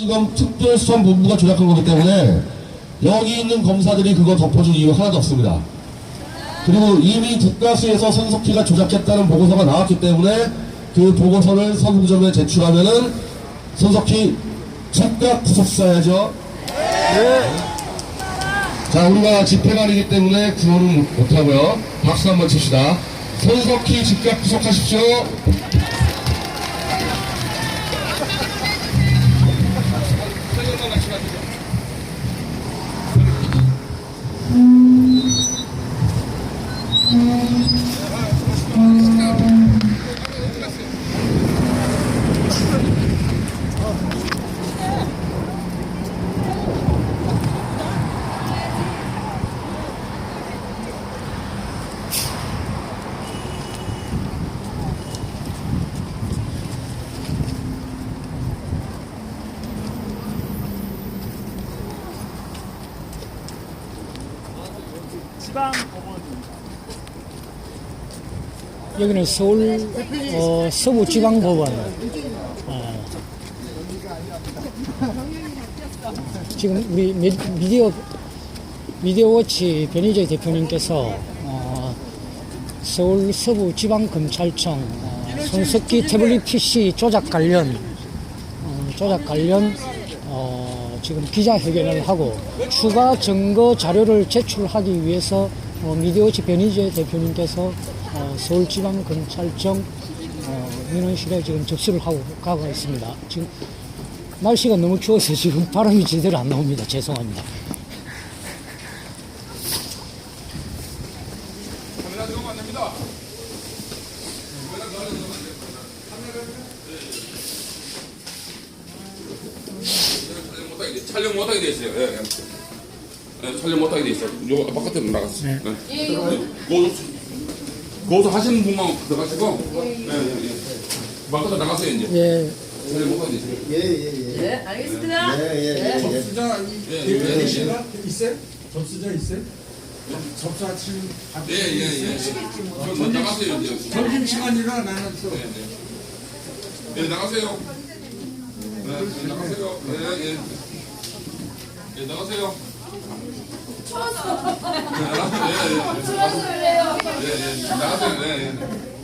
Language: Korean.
지금 특별수사본부가 조작한 거기 때문에 여기 있는 검사들이 그거 덮어줄 이유 하나도 없습니다. 그리고 이미 국가수에서 손석희가 조작했다는 보고서가 나왔기 때문에 그 보고서를 서부점에 제출하면은 손석희 즉각 구속사야죠. 자, 우리가 집회관이기 때문에 구호는 못- 못하고요. 박수 한번 칩시다. 손석희 즉각 구속하십시오. 지방 법원 여기는 서울 어, 서부 지방 법원. 어, 지금 우리 미- 미디어 미디어 워치 변희재 대표님께서 어, 서울 서부 지방 검찰청 어, 손석희 태블릿 PC 조작 관련 어, 조작 관련 어, 지금 기자회견을 하고 추가 증거 자료를 제출하기 위해서 어, 미디어워치 변희재 대표님께서 어, 서울지방검찰청 어, 민원실에 지금 접수를 하고 가고 있습니다. 지금 날씨가 너무 추워서 지금 바람이 제대로 안 나옵니다. 죄송합니다. 못하게 돼- 촬영 못하게 돼 있어요. 예, 예. 예, 촬영 못하게 돼 있어요. 요 바깥으로 나갔어. 요 예. 거기서 거기서 하시는 분만 들어가시고. 예, 예, 예. 바깥으로 나가세요 이제. 예, 촬영 못하게 돼 있어요. 네, 알겠습니다. 네. 접수자 예, 예, 예. 계시나 있어요? 접수자 있어요? 접수하시는 예, 예, 예. 저 나가세요 이제. 점심 시간이라 나는 또 예, 나가세요. 네, 예, 나가세요. 예, 예. 예, 나가세요. 추웠어. 예, 예, 예. 추워서 그래요. 예, 예. 나가세요. 예, 예.